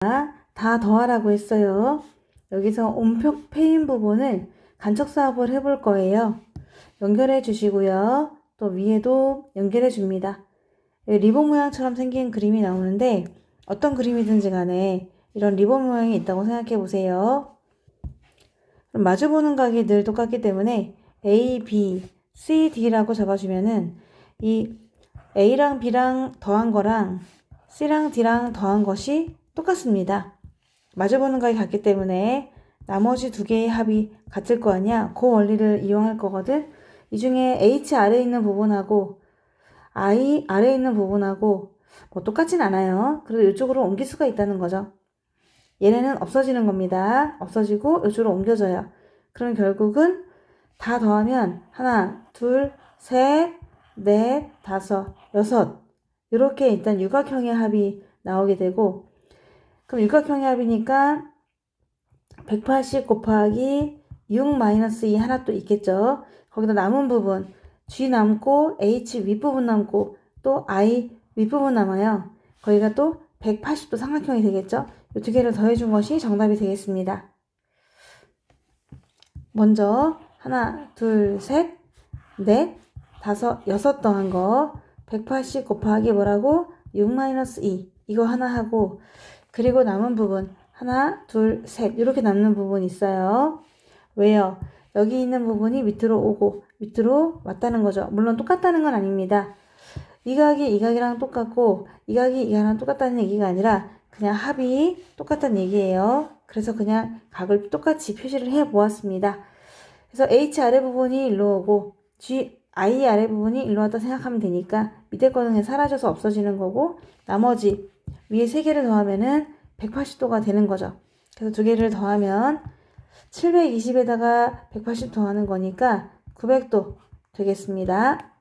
다 더하라고 했어요. 여기서 온표 페인 부분을 간척 사업을 해볼 거예요. 연결해 주시고요. 또 위에도 연결해 줍니다. 리본 모양처럼 생긴 그림이 나오는데 어떤 그림이든지 간에 이런 리본 모양이 있다고 생각해 보세요. 그럼 마주보는 각이 늘 똑같기 때문에 A, B, C, D라고 잡아주면은 이 A랑 B랑 더한 거랑 C랑 D랑 더한 것이 똑같습니다. 마주보는 각이 같기 때문에 나머지 두 개의 합이 같을 거 아니야. 그 원리를 이용할 거거든. 이 중에 H 아래에 있는 부분하고 I 아래에 있는 부분하고 뭐 똑같진 않아요. 그래도 이쪽으로 옮길 수가 있다는 거죠. 얘네는 없어지는 겁니다. 없어지고 이쪽으로 옮겨져요. 그럼 결국은 다 더하면 하나, 둘, 셋, 넷, 다섯, 여섯 이렇게 일단 육각형의 합이 나오게 되고 그럼 육각형의 합이니까 180 곱하기 6 마이너스 2 하나 또 있겠죠. 거기다 남은 부분 G 남고 H 윗부분 남고 또 I 윗부분 남아요. 거기가 또 180도 삼각형이 되겠죠. 이 두 개를 더해준 것이 정답이 되겠습니다. 먼저 하나, 둘, 셋, 넷, 다섯, 여섯 더한 거 180 곱하기 뭐라고? 6 마이너스 2 이거 하나 하고 그리고 남은 부분 하나, 둘, 셋 이렇게 남는 부분 있어요. 왜요? 여기 있는 부분이 밑으로 오고 밑으로 왔다는 거죠. 물론 똑같다는 건 아닙니다. 이 각이 이 각이랑 똑같고 이 각이 이 각이랑 똑같다는 얘기가 아니라 그냥 합이 똑같다는 얘기예요. 그래서 그냥 각을 똑같이 표시를 해 보았습니다. 그래서 H 아래 부분이 일로 오고 G I 아래 부분이 일로 왔다 생각하면 되니까 밑에 거는 그냥 사라져서 없어지는 거고 나머지 위에 세 개를 더하면은 180도가 되는 거죠. 그래서 두 개를 더하면 720에다가 180 더하는 거니까 900도 되겠습니다.